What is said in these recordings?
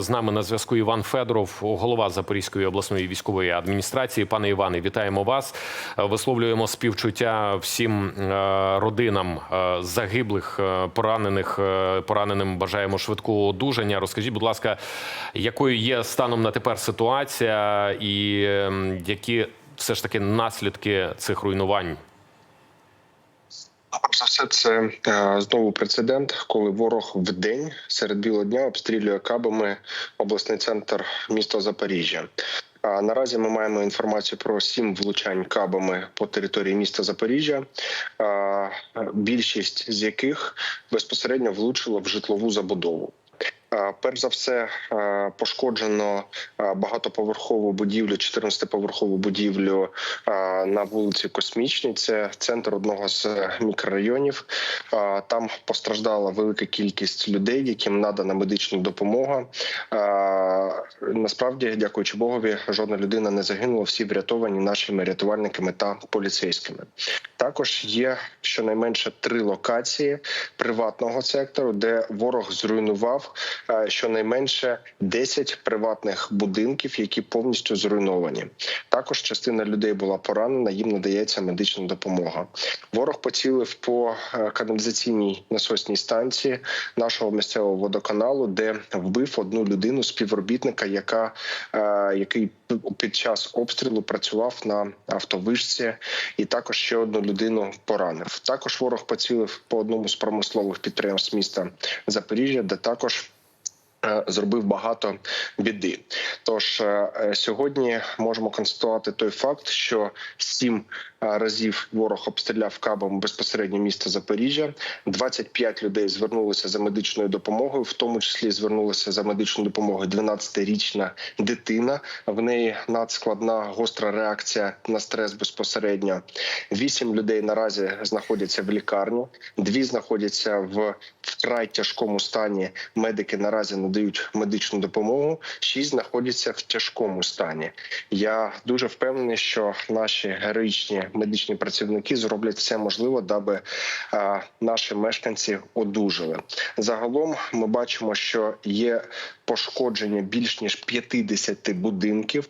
З нами на зв'язку Іван Федоров, голова Запорізької обласної військової адміністрації. Пане Іване, вітаємо вас. Е, Висловлюємо співчуття всім е, родинам е, загиблих, поранених. Пораненим бажаємо швидкого одужання. Розкажіть, будь ласка, якою є станом на тепер ситуація, і ем, які все ж таки наслідки цих руйнувань? За все, це е, знову прецедент, коли ворог в день серед білого дня обстрілює кабами обласний центр міста Запоріжжя. А наразі ми маємо інформацію про сім влучань кабами по території міста Запоріжжя, більшість з яких безпосередньо влучило в житлову забудову. Перш за все пошкоджено багатоповерхову будівлю, 14-поверхову будівлю на вулиці Космічній. Це центр одного з мікрорайонів. Там постраждала велика кількість людей, яким надана медична допомога. Насправді, дякуючи Богові, жодна людина не загинула. Всі врятовані нашими рятувальниками та поліцейськими. Також є щонайменше три локації приватного сектору, де ворог зруйнував е, щонайменше 10 приватних будинків, які повністю зруйновані. Також частина людей була поранена, їм надається медична допомога. Ворог поцілив по е, каналізаційній насосній станції нашого місцевого водоканалу, де вбив одну людину співробітника, яка е, який під час обстрілу працював на автовишці, і також ще одну людину поранив. Також ворог поцілив по одному з промислових підприємств міста Запоріжжя, де також е, Зробив багато біди. Тож е, е, сьогодні можемо констатувати той факт, що сім е, разів ворог обстріляв кабом безпосередньо місто Запоріжжя. 25 людей звернулися за медичною допомогою, в тому числі звернулися за медичною допомогою 12-річна дитина. В неї надскладна гостра реакція на стрес безпосередньо. Вісім людей наразі знаходяться в лікарні, дві знаходяться в вкрай тяжкому стані. Медики наразі надають медичну допомогу. Шість знаходяться в тяжкому стані. Я дуже впевнений, що наші героїчні медичні працівники зроблять все можливе, даби наші мешканці одужали. Загалом ми бачимо, що є пошкодження більш ніж 50 будинків.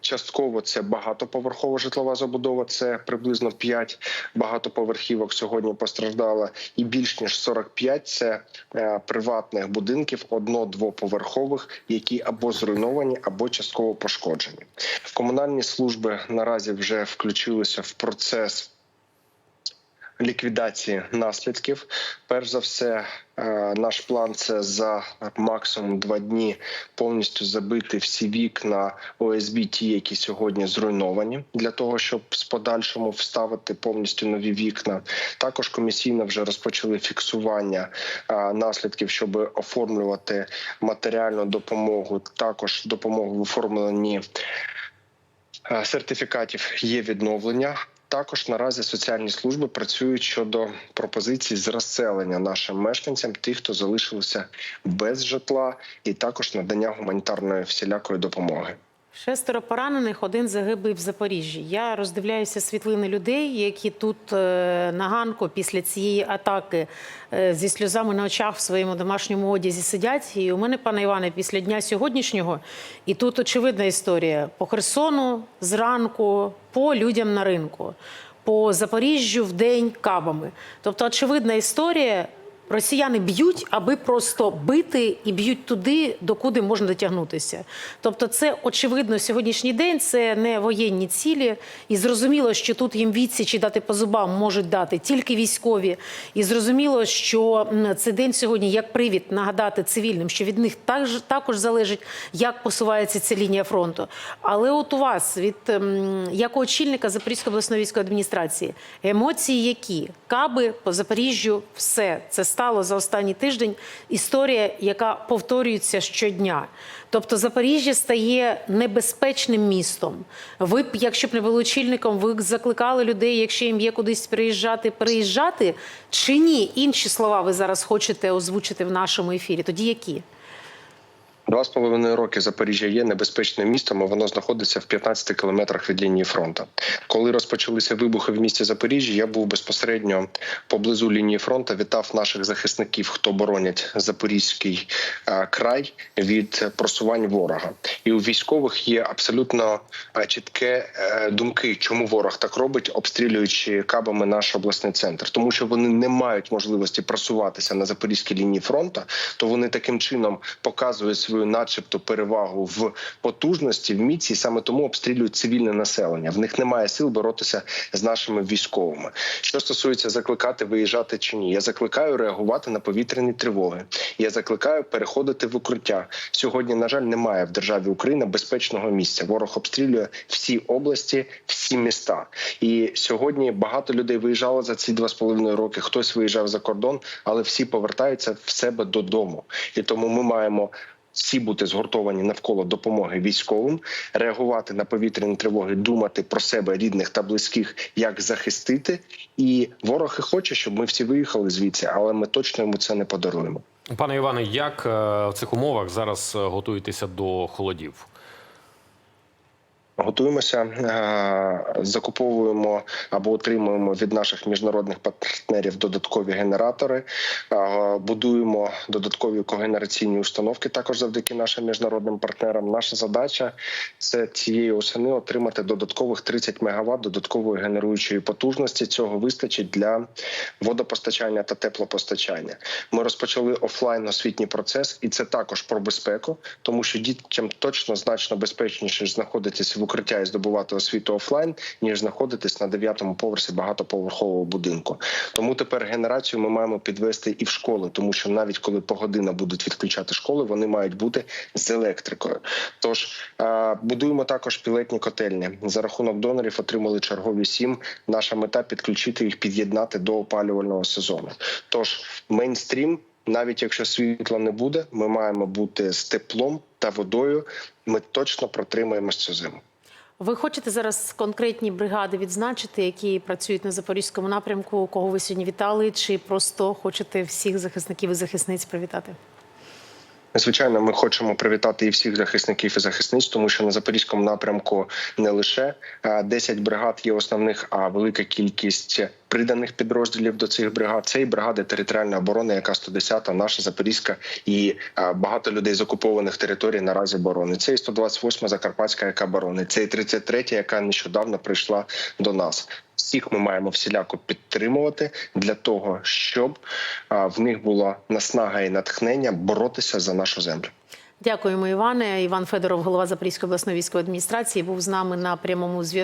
Частково це багатоповерхова житлова забудова. Це приблизно 5 багатоповерхівок сьогодні постраждало, і більш ніж 45 – це е, приватних будинків одно-двоповерхових, які або зруйновані, або частково пошкоджені. Комунальні служби наразі вже включилися в процес. Ліквідації наслідків, перш за все, е, наш план це за максимум два дні повністю забити всі вікна ОСБ, ті, які сьогодні зруйновані, для того, щоб з подальшому вставити повністю нові вікна. Також комісійно вже розпочали фіксування е, наслідків, щоб оформлювати матеріальну допомогу. Також допомогу в оформленні сертифікатів є відновлення. Також наразі соціальні служби працюють щодо пропозицій з розселення нашим мешканцям, тих, хто залишилися без житла, і також надання гуманітарної всілякої допомоги. Шестеро поранених, один загиблий в Запоріжжі. Я роздивляюся світлини людей, які тут е, на ганку після цієї атаки е, зі сльозами на очах в своєму домашньому одязі сидять. І у мене, пане Іване, після дня сьогоднішнього, і тут очевидна історія по Херсону зранку, по людям на ринку, по Запоріжжю в день кабами. Тобто, очевидна історія. Росіяни б'ють, аби просто бити і б'ють туди, докуди можна дотягнутися. Тобто, це очевидно сьогоднішній день, це не воєнні цілі, і зрозуміло, що тут їм відсічі дати по зубам можуть дати тільки військові. І зрозуміло, що цей день сьогодні як привід нагадати цивільним, що від них також, також залежить, як посувається ця лінія фронту. Але от у вас від ем, як очільника Запорізької обласної військової адміністрації емоції, які каби по Запоріжжю, все це стало за останній тиждень. Історія, яка повторюється щодня. Тобто Запоріжжя стає небезпечним містом. Ви б, якщо б не були очільником, ви закликали людей, якщо їм є кудись переїжджати, переїжджати чи ні? Інші слова ви зараз хочете озвучити в нашому ефірі. Тоді які? Два з половиною роки Запоріжжя є небезпечним містом. і Воно знаходиться в 15 кілометрах від лінії фронту. Коли розпочалися вибухи в місті Запоріжжя, я був безпосередньо поблизу лінії фронту. Вітав наших захисників, хто боронять Запорізький е, край від просувань ворога. І у військових є абсолютно е, чітке е, думки, чому ворог так робить, обстрілюючи кабами наш обласний центр, тому що вони не мають можливості просуватися на запорізькій лінії фронту, то вони таким чином показують свою, начебто, перевагу в потужності, в міці, і саме тому обстрілюють цивільне населення. В них немає сил боротися з нашими військовими. Що стосується закликати виїжджати чи ні, я закликаю реагувати на повітряні тривоги. Я закликаю переходити в укриття. Сьогодні, на жаль, немає в державі Україна безпечного місця. Ворог обстрілює всі області, всі міста. І сьогодні багато людей виїжджало за ці два з половиною роки. Хтось виїжджав за кордон, але всі повертаються в себе додому. І тому ми маємо. Всі бути згуртовані навколо допомоги військовим, реагувати на повітряні тривоги, думати про себе, рідних та близьких, як захистити. І ворог і хоче, щоб ми всі виїхали звідси, але ми точно йому це не подаруємо. Пане Іване, як е, в цих умовах зараз е, готуєтеся до холодів? Готуємося, е, закуповуємо або отримуємо від наших міжнародних партнерів додаткові генератори, е, будуємо додаткові когенераційні установки. Також завдяки нашим міжнародним партнерам. Наша задача це цієї осени отримати додаткових 30 МВт додаткової генеруючої потужності. Цього вистачить для водопостачання та теплопостачання. Ми розпочали офлайн освітній процес, і це також про безпеку, тому що дітям точно значно безпечніше знаходитися в укриття і здобувати освіту офлайн, ніж знаходитись на дев'ятому поверсі багатоповерхового будинку. Тому тепер генерацію ми маємо підвести і в школи, тому що навіть коли погодина будуть відключати школи, вони мають бути з електрикою. Тож будуємо також пілетні котельні. За рахунок донорів отримали чергові сім. Наша мета підключити їх, під'єднати до опалювального сезону. Тож мейнстрім. Навіть якщо світла не буде, ми маємо бути з теплом та водою. Ми точно протримаємось цю зиму. Ви хочете зараз конкретні бригади відзначити, які працюють на запорізькому напрямку? Кого ви сьогодні вітали? Чи просто хочете всіх захисників і захисниць привітати? Звичайно, ми хочемо привітати і всіх захисників і захисниць, тому що на запорізькому напрямку не лише е, 10 бригад є основних, а велика кількість приданих підрозділів до цих бригад. Це і бригади територіальної оборони, яка 110-та, наша запорізька, і е, багато людей з окупованих територій наразі оборони. Це і 128-ма Закарпатська, яка боронить. Це і 33-я, яка нещодавно прийшла до нас. Всіх ми маємо всіляко підтримувати для того, щоб а, в них була наснага і натхнення боротися за нашу землю. Дякуємо, Іване. Іван Федоров, голова Запорізької обласної військової адміністрації, був з нами на прямому зв'язку.